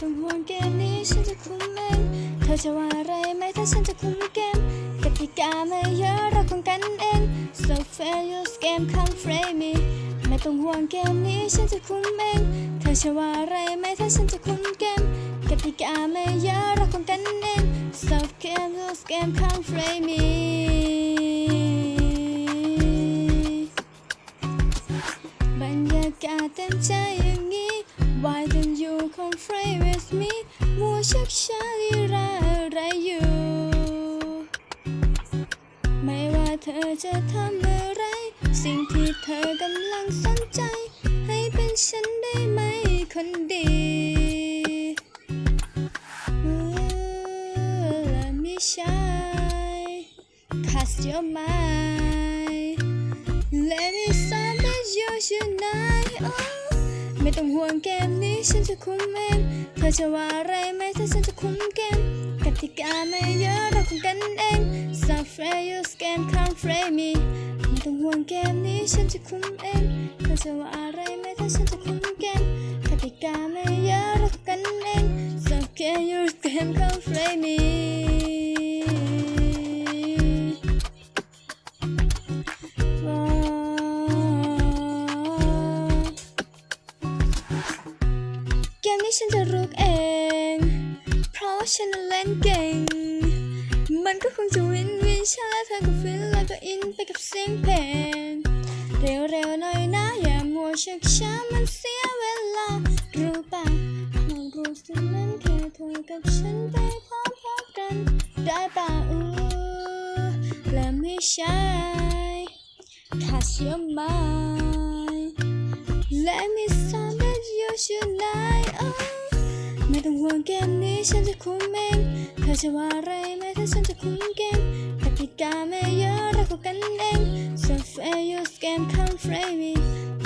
ต้องห่วงเกมนี้ฉันจะคุมเองเธอจะว่าอะไรไหมถ้าฉันจะคุมเกมกติกาไม่เยอะเราคงกันเอง so fair use game come frame me ไม่ต้องห่วงเกมนี้ฉันจะคุมเองเธอจะว่าอะไรไหมถ้าฉันจะคุมเกมกติกาไม่เยอะเราคงกันเอง so fair use game come frame me บรรยากาศเต็มใจ don't you come play with me มัวชักช้าลีลาอะไรอยู่ ไม่ว่าเธอจะทำอะไร สิ่งที่เธอกำลังสนใจ ให้เป็นฉันได้ไหมคนดีเมื่อมีชาย Cast your mind Let me start with you tonight oh ไม่ต้องห่วงเกมนี้ฉันจะคุมเองเธอจะว่าอะไรไหมถ้าฉันจะคุมเกมกติกาไม่เยอะเราคุมกันเอง So f r e y o u scam can't frame me ไม่ต้องห่วงเกมนี้ฉันจะคุมเองเธอจะว่าอะไรไหมถ้าฉันจะคุมเกม มนี้ฉันจะรุกเอง เพราะว่าฉันเล่นเก่ง มันก็คงจะวินวินฉันและเธอก็ฟินแล้วก็อินไปกับเสียงเพลงเร็วๆหน่อยนะอย่ามัวชักช้ามันเสียเวลา รู้ป่ะความรู้สึกนั้นแค่เธอกับฉันไปพร้อมๆกัน ได้ป่ะอือและไม่ใช่ Cause your mind Let me start with you ไม่ต้องห่วงเกมนี้ฉันจะคุมเองเธอจะว่าอะไรไหมถ้าฉันจะคุมเกมกติกาไม่เยอะเราก็กันเอง so fair use game come frame me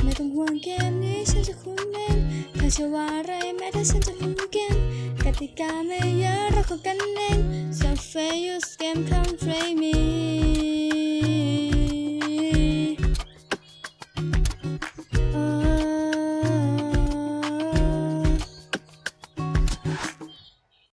ไม่ต้องห่วงเกมนี้ฉันจะคุมเองเธอจะว่าอะไรไหมถ้าฉันจะคุมเกมกติกาไม่เยอะเราก็กันเอง so fair use game come frame me